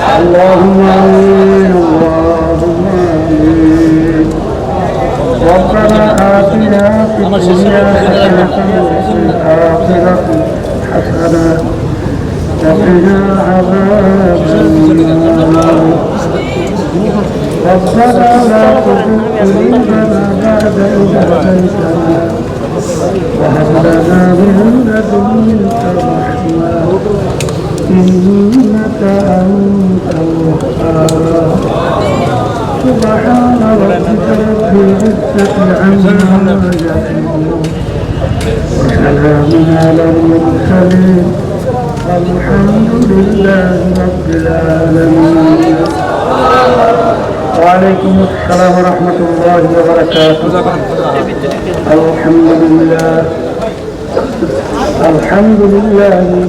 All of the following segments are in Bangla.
اللهم آمين اللهم آمين. ربنا آتنا في الدنيا حسنة وفي الآخرة حسنة وقنا عذاب النار. ربنا لا تزغ قلوبنا بعد إذ هديتنا وهب لنا من لدنك رحمة. إنك أنت الوهاب سبحان ربك رب العزة عما يصفون وسلام على المرسلين والحمد لله رب العالمين. وعليكم السلام ورحمة الله وبركاته الحمد لله الحمد لله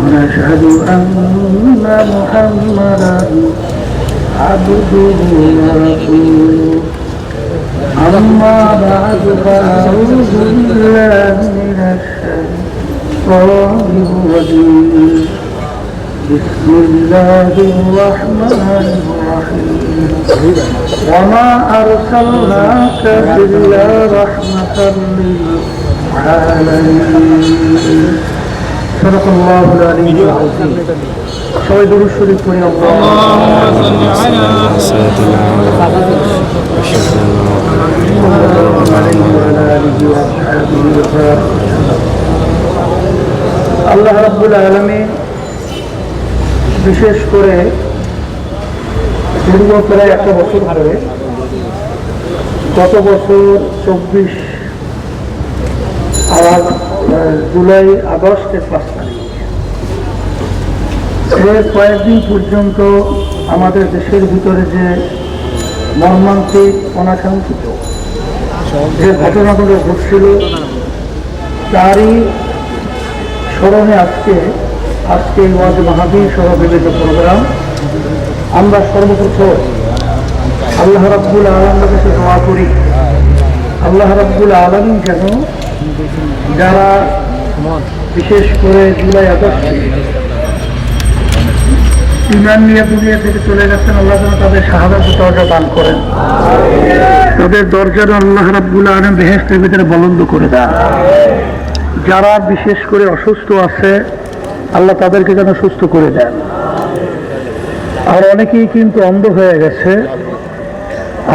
ونشهد أن محمدا عبده ورسوله. أما بعد فأعوذ بالله من الشيطان الرجيم. بسم الله الرحمن الرحيم. وما أرسلناك إلا رحمة للعالمين. সবাই আল্লাহ রাবুল আলমী বিশেষ করে দীর্ঘ প্রায় একটা বছর ধরে গত বছর চব্বিশ আওয়াজ জুলাই আগস্টের পাঁচ তারিখ এর কয়েকদিন পর্যন্ত আমাদের দেশের ভিতরে যে মর্মান্তিক, অনাকাঙ্ক্ষিত যে ঘটনাগুলো ঘটছিল, তারই স্মরণে আজকে আজকে ওয়াজ মাহাবীর সহ বিবেচিত প্রোগ্রাম আমরা সর্বপ্রথম আল্লাহ রাব্বুল আলমের কাছে দোয়া করি। আল্লাহ রাব্বুল আলমী যেন যারা বিশেষ করে জুলাই আগস্টে। ইমান নিয়ে দুনিয়া থেকে চলে গেছেন, আল্লাহ যেন তাদের শাহাদাত দরজা দান করেন। তাদের দরজার আল্লাহ রাব্বুল আলম বেহেস্তের ভিতরে বলন্দ করে দেন। যারা বিশেষ করে অসুস্থ আছে, আল্লাহ তাদেরকে যেন সুস্থ করে দেন। আর অনেকেই কিন্তু অন্ধ হয়ে গেছে।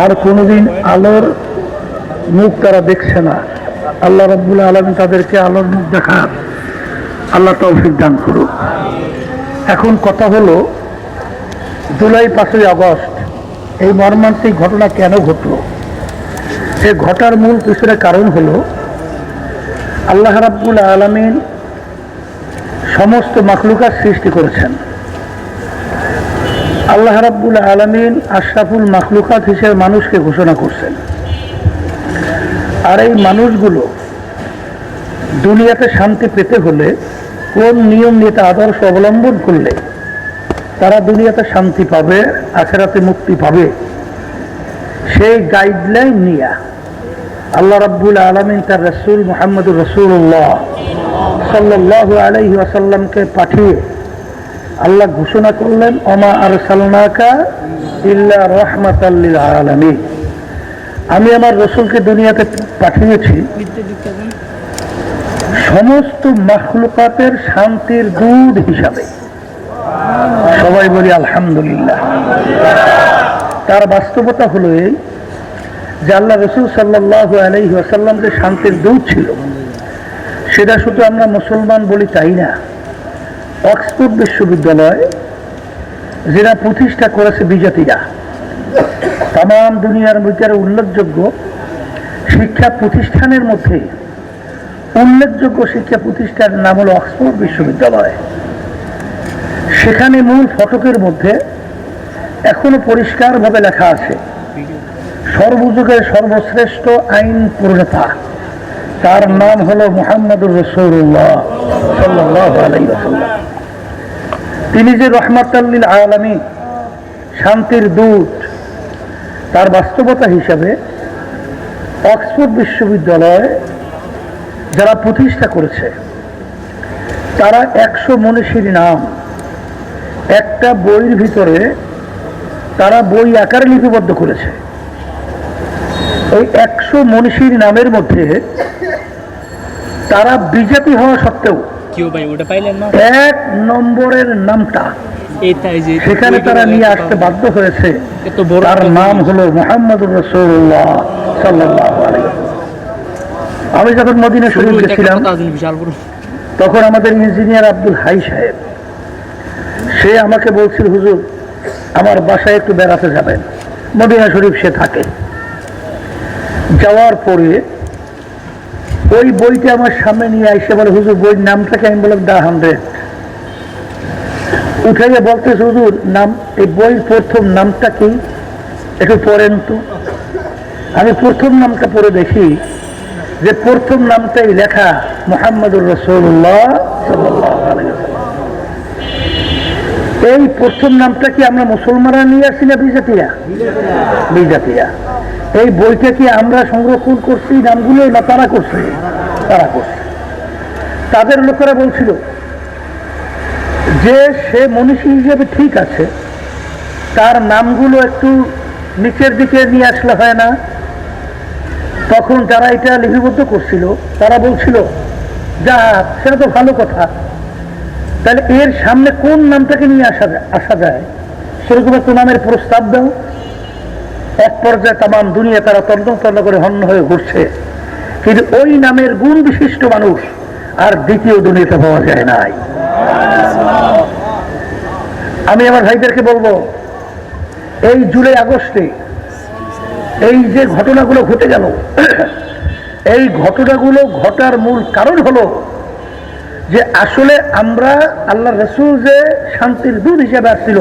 আর কোনোদিন আলোর মুখ তারা দেখছে না। আল্লাহ রব্বুল আলম তাদেরকে আলোর মুখ দেখার আল্লাহ তৌফিক দান করুক। এখন কথা হলো, জুলাই পাঁচই আগস্ট, এই মর্মান্তিক ঘটনা কেন ঘটলো? সে ঘটার মূল পিছনে কারণ হলো, আল্লাহ রাব্বুল আলমিন সমস্ত মাখলুকার সৃষ্টি করেছেন। আল্লাহ রাব্বুল আলমিন আশরাফুল মাখলুকাত হিসেবে মানুষকে ঘোষণা করছেন। আর এই মানুষগুলো দুনিয়াতে শান্তি পেতে হলে কোন নিয়ম, নীতি, আদর্শ অবলম্বন করলে তারা দুনিয়াতে শান্তি পাবে, আখেরাতে মুক্তি পাবে? সেই গাইডলাইন নিয়ে আল্লাহ রাব্বুল আলমিন তার রসুল মোহাম্মদুর রসুল্লাহ সাল্লাহ আলহি আসাল্লামকে পাঠিয়ে আল্লাহ ঘোষণা করলেন অমা আর সালনাকা ইল্লা রহমাত আলমী আমি আমার রসুলকে দুনিয়াতে পাঠিয়েছি। সমস্ত মাখলুকাতের শান্তির দুধ হিসাবে। সবাই বলি, আলহামদুলিল্লাহ। তার বাস্তবতা হলো এই যে আল্লাহ রসুল সাল্লাহ আলহি আসাল্লাম যে শান্তির দূত ছিল, সেটা শুধু আমরা মুসলমান বলি তাই না। অক্সফোর্ড বিশ্ববিদ্যালয়, যেটা প্রতিষ্ঠা করেছে বিজাতিরা। তাম দুনিয়ার ভিতরে উল্লেখযোগ্য শিক্ষা প্রতিষ্ঠানের মধ্যে উল্লেখযোগ্য শিক্ষা প্রতিষ্ঠানের নাম হলো অক্সফোর্ড বিশ্ববিদ্যালয়। সেখানে মূল ফটকের মধ্যে এখনও পরিষ্কারভাবে লেখা আছে, সর্বযুগের সর্বশ্রেষ্ঠ আইন প্রণেতা, তার নাম হলো মুহাম্মদুর রসুল্লাহ তিনি যে রহমাতাল্লিল আলমী শান্তির দূত তার বাস্তবতা হিসাবে অক্সফোর্ড বিশ্ববিদ্যালয় যারা প্রতিষ্ঠা করেছে তারা একশো মনীষীর নাম একটা বইয়ের ভিতরে তারা বই আকারে লিপিবদ্ধ করেছে। ওই একশো মনীষীর নামের মধ্যে তারা বিজেপি হওয়া সত্ত্বেও এক নম্বরের নামটা সেখানে তারা নিয়ে আসতে বাধ্য হয়েছে। তার নাম। হলো মোহাম্মদুর রসুল্লাহ সাল্লাহ আমি যখন মদিনা শরীফ গেছিলাম তখন আমাদের ইঞ্জিনিয়ার আব্দুল হাই সাহেব সে আমাকে বলছিল হুজুর আমার বাসায় একটু বেড়াতে যাবেন। মদিনা শরীফ সে থাকে। যাওয়ার পরে ওই বইটা আমার সামনে নিয়ে এসে বলে হুজুর বইয়ের নামটাকে আমি বললাম দা হান্ড্রেড উঠাইয়া বলতে হুজুর, নাম, এই বই প্রথম নামটা কি? একটু পড়েন তো। আমি প্রথম নামটা পড়ে দেখি যে প্রথম নামটাই লেখা মোহাম্মদুর রসুল্লাহ এই প্রথম নামটা কি আমরা মুসলমানরা নিয়ে আসছি না বিজাতিরা? বিজাতিরা। এই বইটা কি আমরা সংরক্ষণ করছি? নামগুলো না তারা করছে? তারা করছে। তাদের লোকেরা বলছিল যে সে মনীষী হিসেবে ঠিক আছে, তার নামগুলো একটু নিচের দিকে নিয়ে আসলে হয় না। তখন যারা এটা লিপিবদ্ধ করছিল, তারা বলছিল, যা, সেটা তো ভালো কথা। তাহলে এর সামনে কোন নামটাকে নিয়ে আসা যায় আসা যায়? সেরকম একটা নামের প্রস্তাব দাও। এক পর্যায়ে তাম দুনিয়া তারা তন্ন তন্ন করে হন্য হয়ে ঘুরছে। কিন্তু ওই নামের গুণ বিশিষ্ট মানুষ আর দ্বিতীয় দুনিয়াতে পাওয়া যায় নাই। আমি আমার ভাইদেরকে বলব, এই জুলাই আগস্টে এই যে ঘটনাগুলো ঘটে গেল, এই ঘটনাগুলো ঘটার মূল কারণ হলো যে আসলে আমরা আল্লাহ রসুল যে শান্তির দূত হিসেবে আসছিল,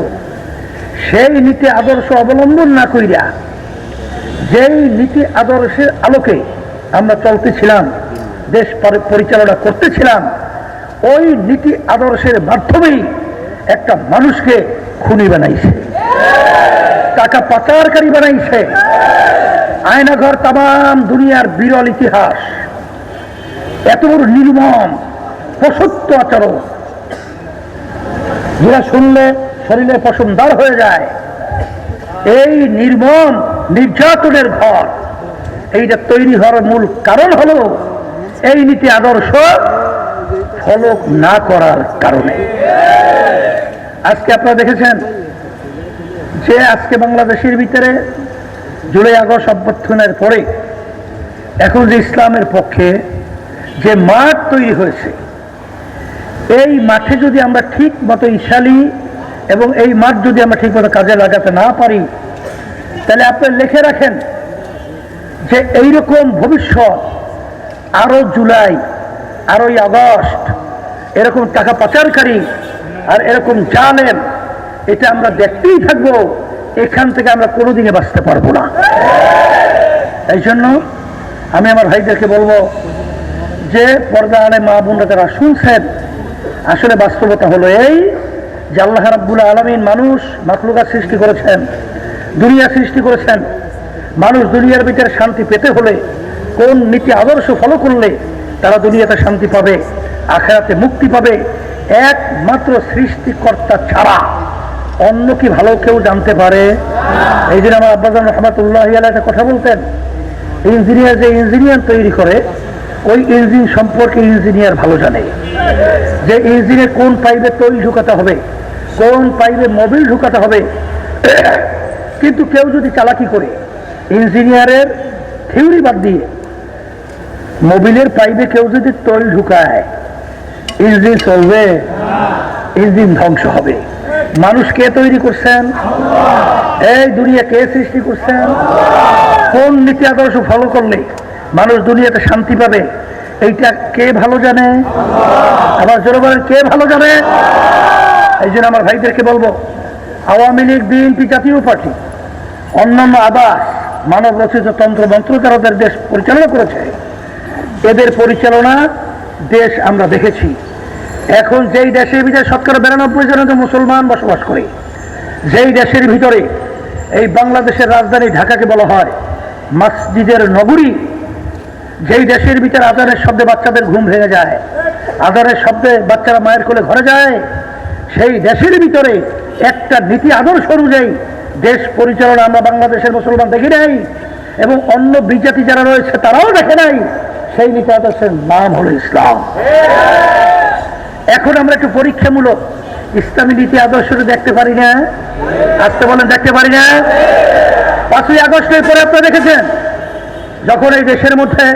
সেই নীতি আদর্শ অবলম্বন না করিয়া, যেই নীতি আদর্শের আলোকে আমরা চলতেছিলাম, দেশ পরিচালনা করতেছিলাম, ওই নীতি আদর্শের মাধ্যমেই একটা মানুষকে খুনি বানাইছে। টাকা পাচারকারী বানাইছে। আয়নাঘর তাম দুনিয়ার বিরল ইতিহাস। এত বড় নির্মম পশত্ব আচরণ। যেটা শুনলে শরীরে পশমদার হয়ে যায়। এই নির্মম নির্যাতনের ঘর। এইটা তৈরি হওয়ার মূল কারণ হলো, এই নীতি আদর্শ ফলো না করার কারণে। আজকে আপনারা দেখেছেন যে আজকে বাংলাদেশের ভিতরে জুলাই আগস্ট অভ্যর্থনের পরে এখন যে ইসলামের পক্ষে যে মাঠ তৈরি হয়েছে, এই মাঠে যদি আমরা ঠিক মতো ইশালি এবং এই মাঠ যদি আমরা ঠিক মতো কাজে লাগাতে না পারি, তাহলে আপনি লিখে রাখেন যে এইরকম ভবিষ্যৎ আরও জুলাই আরোই আগস্ট, এরকম টাকা পাচারকারী আর এরকম জালেম, এটা আমরা দেখতেই থাকব, এখান থেকে আমরা কোনোদিনে বাঁচতে পারব না। এই জন্য আমি আমার ভাইদেরকে বলব যে পর্দা আলে মা বোনরা যারা শুনছেন, আসলে বাস্তবতা হলো এই যে আল্লাহ রাব্বুল আলমিন মানুষ মাকলুকা সৃষ্টি করেছেন, দুনিয়া সৃষ্টি করেছেন। মানুষ দুনিয়ার ভিতরে শান্তি পেতে হলে, কোন নীতি আদর্শ ফলো করলে তারা দুনিয়াতে শান্তি পাবে, আখেরাতে মুক্তি পাবে। একমাত্র সৃষ্টিকর্তা ছাড়া অন্য কি ভালো কেউ জানতে পারে? এই জন্য আমার আব্বাজান রহমতুল্লাহ একটা কথা বলতেন। ইঞ্জিনিয়ার যে ইঞ্জিনিয়ার তৈরি করে, ওই ইঞ্জিন সম্পর্কে ইঞ্জিনিয়ার ভালো জানে। যে ইঞ্জিনে কোন পাইপে তৈরি ঢুকাতে হবে, কোন পাইপে মোবিল ঢুকাতে হবে, কিন্তু কেউ যদি চালাকি করে, ইঞ্জিনিয়ারের থিওরি বাদ দিয়ে মোবিলের পাইপে কেউ যদি তৈল ঢুকায় ইঞ্জিন চলবে ইঞ্জিন ধ্বংস হবে? মানুষ কে তৈরি করছেন? এই দুনিয়া কে সৃষ্টি করছেন? কোন নীতি আদর্শ ফলো করলে মানুষ দুনিয়াতে শান্তি পাবে? এইটা কে ভালো জানে? আবার জোরে কে ভালো জানে? এই জন্য আমার ভাইদেরকে বলব, আওয়ামী লীগ, বিএনপি জাতীয় পার্টি, অন্যান্য আবাস মানব রচিত তন্ত্র মন্ত্র যারা দেশ পরিচালনা করেছে। এদের পরিচালনা দেশ আমরা দেখেছি। এখন যেই দেশের ভিতরে শতকরা বিরানব্বই জনের মুসলমান বসবাস করে, যেই দেশের ভিতরে এই বাংলাদেশের রাজধানী ঢাকাকে বলা হয় মসজিদের নগরী, যেই দেশের ভিতরে আজানের শব্দে বাচ্চাদের ঘুম ভেঙে যায়, আজানের শব্দে বাচ্চারা মায়ের কোলে ঘরে যায়, সেই দেশের ভিতরে একটা নীতি আদর্শ অনুযায়ী দেশ পরিচালনা আমরা বাংলাদেশের মুসলমান দেখি নাই এবং অন্য বিজাতি যারা রয়েছে তারাও দেখে নাই। সেই নীতি আদর্শের নাম হলো ইসলাম। এখন আমরা একটু পরীক্ষামূলক ইসলামী নীতি আদর্শটা দেখতে পারি না। আসতে বলেন দেখতে পারি না। পাঁচই আগস্টের পরে আপনারা দেখেছেন, যখন এই দেশের মধ্যে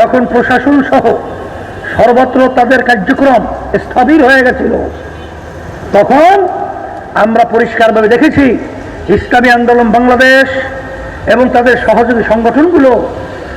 যখন প্রশাসন সহ সর্বত্র তাদের কার্যক্রম স্থবির হয়ে গেছিল, তখন আমরা পরিষ্কারভাবে দেখেছি, ইসলামী আন্দোলন বাংলাদেশ এবং তাদের সহযোগী সংগঠনগুলো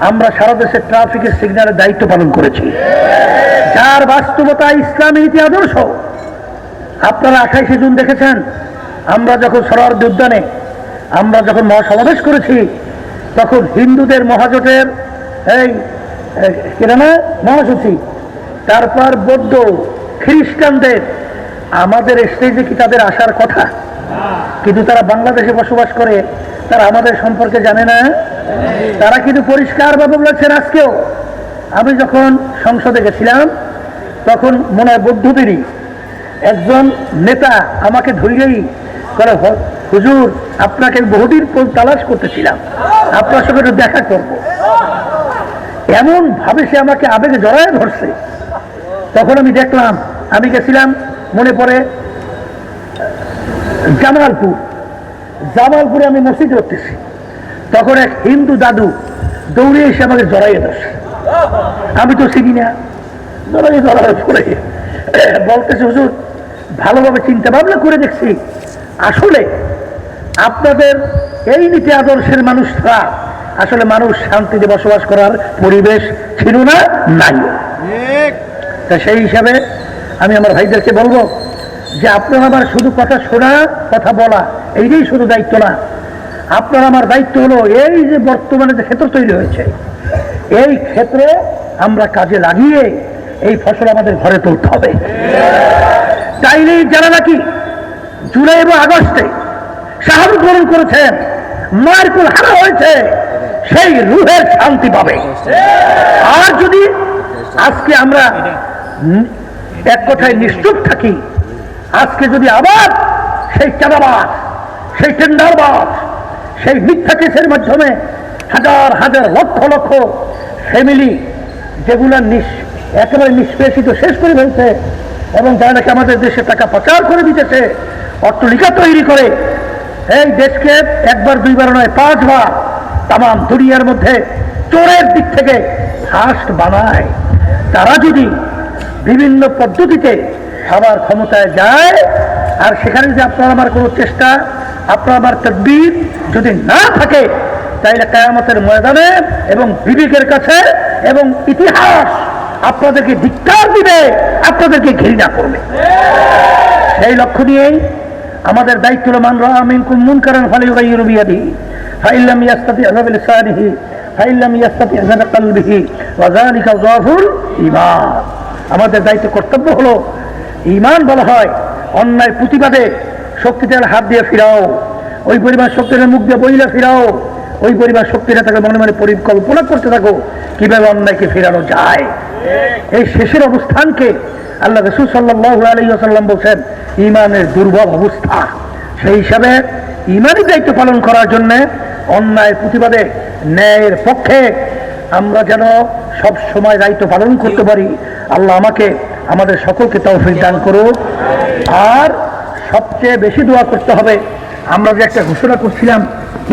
আমরা সারা দেশে ট্রাফিকের সিগন্যালের দায়িত্ব পালন করেছি। যার বাস্তবতা ইসলামী নীতি আদর্শ। আপনারা আঠাইশে জুন দেখেছেন আমরা যখন সরোয়ার্দী উদ্যানে আমরা যখন মহাসমাবেশ করেছি তখন হিন্দুদের মহাজোটের এই এই, মহাসচিব তারপর বৌদ্ধ খ্রিস্টানদের আমাদের স্টেজে কি তাদের আসার কথা? কিন্তু তারা বাংলাদেশে বসবাস করে তারা আমাদের সম্পর্কে জানে না? তারা কিন্তু পরিষ্কার পরিষ্কারভাবে বলেছেন আজকেও। আমি যখন সংসদে গেছিলাম, তখন মনে হয় বৌদ্ধদেরই একজন নেতা আমাকে ধরিয়েই করে হুজুর, আপনাকে বহুদিন তালাশ করতেছিলাম। আপনার সঙ্গে একটু দেখা করব। এমন ভাবে সে আমাকে আবেগে জড়ায় ধরছে। তখন আমি দেখলাম, আমি গেছিলাম, মনে পড়ে, জামালপুর। জামালপুরে আমি মসজিদ করতেছি তখন এক হিন্দু দাদু দৌড়ে এসে আমাকে জড়াইয়ে ধরছে আমি তো চিনি না। জড়াইয়ে জড়াইয়ে পড়ে বলতেছে হুজুর ভালোভাবে চিন্তা ভাবনা করে দেখছি। আসলে আপনাদের এই নীতি আদর্শের মানুষরা আসলে মানুষ শান্তিতে বসবাস করার পরিবেশ ছিল না নাই। তা সেই হিসাবে আমি আমার ভাইদেরকে বলব যে আপনার আমার শুধু কথা শোনা কথা বলা এইটাই শুধু দায়িত্ব না। আপনার আমার দায়িত্ব হলো এই যে বর্তমানে যে ক্ষেত্র তৈরি হয়েছে, এই ক্ষেত্রে আমরা কাজে লাগিয়ে এই ফসল আমাদের ঘরে তুলতে হবে। চাইলেই যারা নাকি জুলাই এবং আগস্টে শাহাদত গ্রহণ করেছেন, মায়ের কোল হারা হয়েছে, সেই রুহের শান্তি পাবে। আর যদি আজকে আমরা এক কথায় নিশ্চুপ থাকি, আজকে যদি আবার সেই চাঁদাবাস সেই টেন্ডারবাস সেই মিথ্যা কেসের মাধ্যমে হাজার হাজার, লক্ষ লক্ষ ফ্যামিলি যেগুলো একেবারে নিষ্পেষিত, শেষ করে ফেলছে এবং যারা নাকি আমাদের দেশে টাকা পাচার করে দিতেছে, অট্টলিকা তৈরি করে, এই দেশকে একবার, দুইবার নয়, পাঁচবার তাম দুনিয়ার মধ্যে চোরের দিক থেকে ফার্স্ট বানায়। তারা যদি বিভিন্ন পদ্ধতিতে সবার ক্ষমতায় যায়, আর সেখানে যদি আপনার আমার কোনো চেষ্টা আপনার তদ্বির যদি না থাকে, তাইলে কেয়ামতের ময়দানে এবং বিবেকের কাছে এবং ইতিহাস আপনাদেরকে ধিক্কার দিবে, আপনাদেরকে ঘৃণা করবে। সেই লক্ষ্য নিয়েই আমাদের দায়িত্ব হলো মান রামিন কুমুন কারণ ফালি ইউগাইয়িরু ফাইল্লাম ইয়াস্তাতি আযাব লিসানিহি ফাইল্লাম ইয়াস্তাতি আযাব কলবিহি, ওয়া যালিকা যাফুল ঈমান। আমাদের দায়িত্ব কর্তব্য হলো ইমান বলা হয় অন্যায় প্রতিবাদে শক্তিতে হাত দিয়ে ফিরাও। ওই পরিমাণ শক্তির মুখ দিয়ে বইলে ফিরাও। ওই পরিমাণ শক্তি তাকে মনে মনে পরিকল্পনা করতে থাকো। কীভাবে অন্যায়কে ফেরানো যায়? এই শেষের অবস্থানকে আল্লাহ রসুল সাল্লাহ আলহিহাসাল্লাম বলছেন ইমানের দুর্বল অবস্থা। সেই হিসাবে ইমানের দায়িত্ব পালন করার জন্যে অন্যায় প্রতিবাদে ন্যায়ের পক্ষে আমরা যেন সব সময় দায়িত্ব পালন করতে পারি। আল্লাহ আমাকে, আমাদের সকলকে তৌফিক দান করুক। আর সবচেয়ে বেশি দোয়া করতে হবে। আমরা যে একটা ঘোষণা করছিলাম,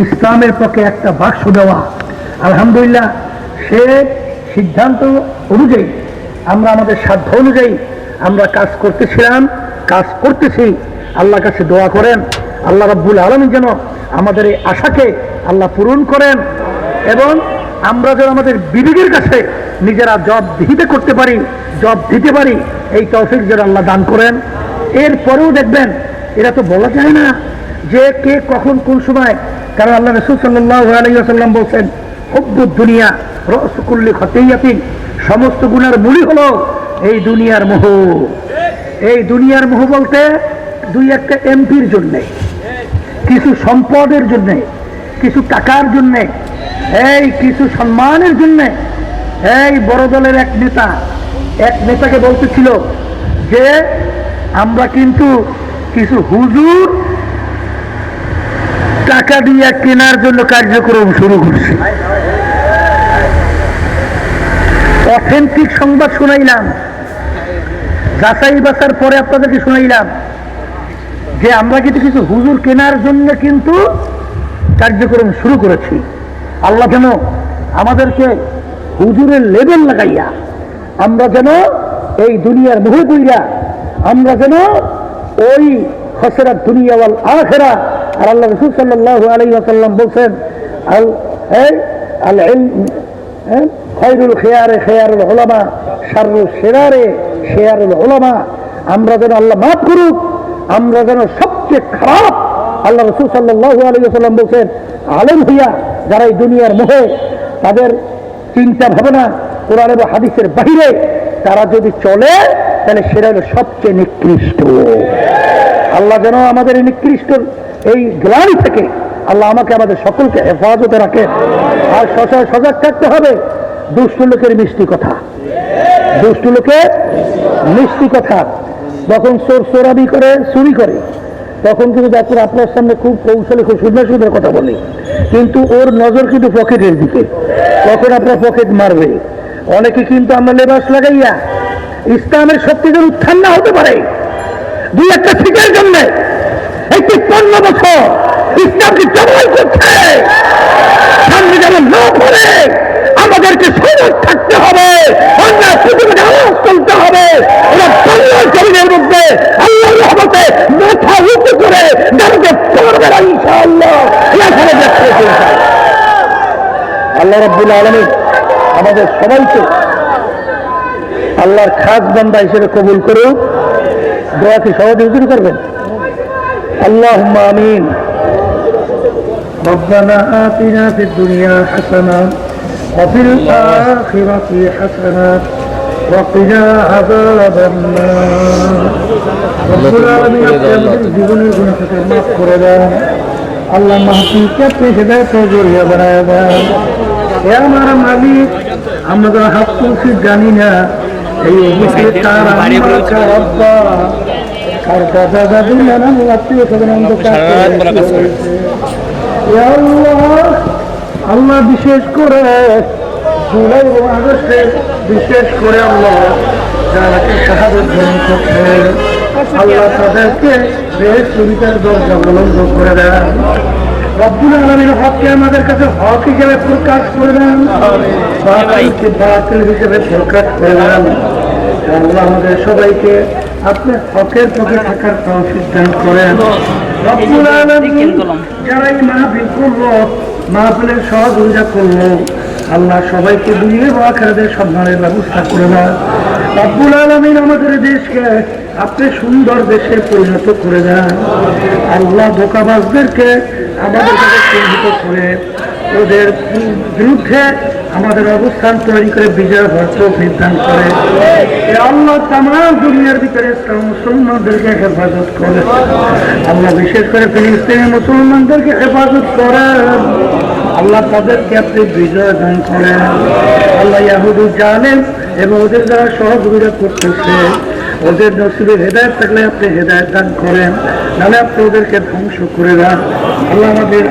ইসলামের পক্ষে একটা বাক্স দেওয়া। আলহামদুলিল্লাহ, সে সিদ্ধান্ত অনুযায়ী, আমরা আমাদের সাধ্য অনুযায়ী আমরা কাজ করতেছিলাম, কাজ করতেছি। আল্লাহ কাছে দোয়া করেন, আল্লাহ রাব্বুল আলমী যেন আমাদের এই আশাকে আল্লাহ পূরণ করেন এবং আমরা যেন আমাদের বিবেকের কাছে নিজেরা জব দিতে করতে পারি জব দিতে পারি, এই তৌফিক যেন আল্লাহ দান করেন। এরপরেও দেখবেন এটা তো বলা যায় না যে কে কখন কোন সময়, কারণ আল্লাহ রসুল সাল্লাহ বলছেন হব্বুদ দুনিয়া রসকুল্লি খতেইয়াতিন সমস্ত গুণার মূলই হলো এই দুনিয়ার মোহ। এই দুনিয়ার মোহ বলতে দুই একটা এমপির জন্যে, কিছু সম্পদের জন্যে, কিছু টাকার জন্যে, এই কিছু সম্মানের জন্যে, এই বড় দলের এক নেতা, এক নেতাকে বলতেছিল যে আমরা কিন্তু কিছু হুজুর টাকা দিয়ে কেনার জন্য কার্যক্রম শুরু করছি। অথেন্টিক সংবাদ শুনাইলাম। যাচাই বাছার পরে আপনাদেরকে শুনাইলাম যে আমরা কিন্তু কিছু হুজুর কেনার জন্য কিন্তু কার্যক্রম শুরু করেছি। আল্লাহ যেন আমাদেরকে হুজুরের লেভেল লাগাইয়া আমরা যেন এই দুনিয়ার কইরা আমরা যেন ওই খসরা দুনিয়াওয়াল আখেরা আর আল্লাহ রসুল সাল্লাহ আলাই আসাল্লাম বলছেন, আল আল হ্যাঁ? আমরা যেন আল্লাহ মাফ করুক, আমরা যেন সবচেয়ে খারাপ, আল্লাহ রসুল সাল্লাহ আলাইসাল্লাম বলছেন, আলেম হইয়া যারা এই দুনিয়ার মোহে, তাদের চিন্তা ভাবনা কোরআন এবং হাদিসের বাহিরে তারা যদি চলে, তাহলে সেটা হলো সবচেয়ে নিকৃষ্ট। আল্লাহ যেন আমাদের এই নিকৃষ্ট, এই গ্লানি থেকে আল্লাহ আমাকে, আমাদের সকলকে হেফাজতে রাখে। আর সজাগ সজাগ থাকতে হবে। দুষ্ট লোকের মিষ্টি কথা। দুষ্ট লোকের মিষ্টি কথা। যখন চোর চোরাবি করে, চুরি করে, তখন কিন্তু দেখুন আপনার সামনে খুব কৌশলে, খুব সুন্দর সুন্দর কথা বলে। কিন্তু ওর নজর কিন্তু পকেটের দিকে। তখন আপনার পকেট মারবে। অনেকে কিন্তু আমরা লেবাস লাগাইয়া ইসলামের সত্যিকার উত্থান না হতে পারে। দুই একটা শিখের জন্য এই তিপ্পান্ন বছর ইসলামকে জবাই করছে? সামনে যেন না পড়ে, আমাদেরকে সজাগ থাকতে হবে অন্যায় প্রতিবাদে আওয়াজ তুলতে হবে। ওরা জমিনের মধ্যে আল্লাহ রহমতে মাথা উঁচু করে না, ইনশাআল্লাহ। আল্লাহ রব্বুল আলমী আমাদের সবাইকে আল্লাহর খাস বান্দা হিসেবে কবুল করুক দোয়াকে সহযোগিতা করবেন আল্লাহ আমিন ربنا آتنا في الدنيا حسنة وفي الآخرة حسنة وقنا عذاب النار رب العالمين আপনি আমাদের জীবনের গুণ থেকে মাফ করে দেন আল্লাহ মাহফিলকে আপনি হেদায়ত জড়িয়ে বানায় দেন আমার মালিক আমরা হাত তুলছি জানি না এই অভিষেক তার আব্বা কার দাদা দাদি নানান আত্মীয় স্বজন আল্লাহ আল্লাহ বিশেষ করে জুলাই এবং আগস্টে বিশেষ করে আল্লাহ যারাকে সাহায্য গ্রহণ করছে আল্লাহ তাদেরকে বেশ সুবিধার দরজা বলন্দ করে দেন। রব্বুল আলমীর হককে আমাদের কাছে হক হিসেবে প্রকাশ করে দেন বাতিলকে বাতিল হিসেবে প্রকাশ করে দেন আল্লাহ আমাদের সবাইকে আপনি হকের পথে থাকার তৌফিক দান করেন। রব্বুল আলামিন যারা এই মাহফিল করল মাহফিলের সহযোগিতা করল আল্লাহ সবাইকে দুনিয়া বা আখেরাতের সম্মানের ব্যবস্থা করে দেন। রব্বুল আলামিন আমাদের দেশকে আপনি সুন্দর দেশে পরিণত করে দেন। আল্লাহ ধোকাবাজদেরকে আমাদের কাছে চিহ্নিত করে ওদের বিরুদ্ধে আমাদের অবস্থান তৈরি করে বিজয় তৌফিক দান করে। আল্লাহ তাম দুনিয়ার ভিতরে মুসলমানদেরকে হেফাজত করে। আল্লাহ বিশেষ করে ফিলিস্তিনি মুসলমানদেরকে হেফাজত করে। আল্লাহ তাদেরকে আপনি বিজয় দান করেন। আল্লাহ ইয়াহুদু জানেন এবং ওদের যারা সহযোগিতা করতেছে। ওদের নসিবে হেদায়ত থাকলে আপনি হেদায়ত দান করেন। নাহলে আপনি ওদেরকে ধ্বংস করে দেন। আল্লাহ আমাদের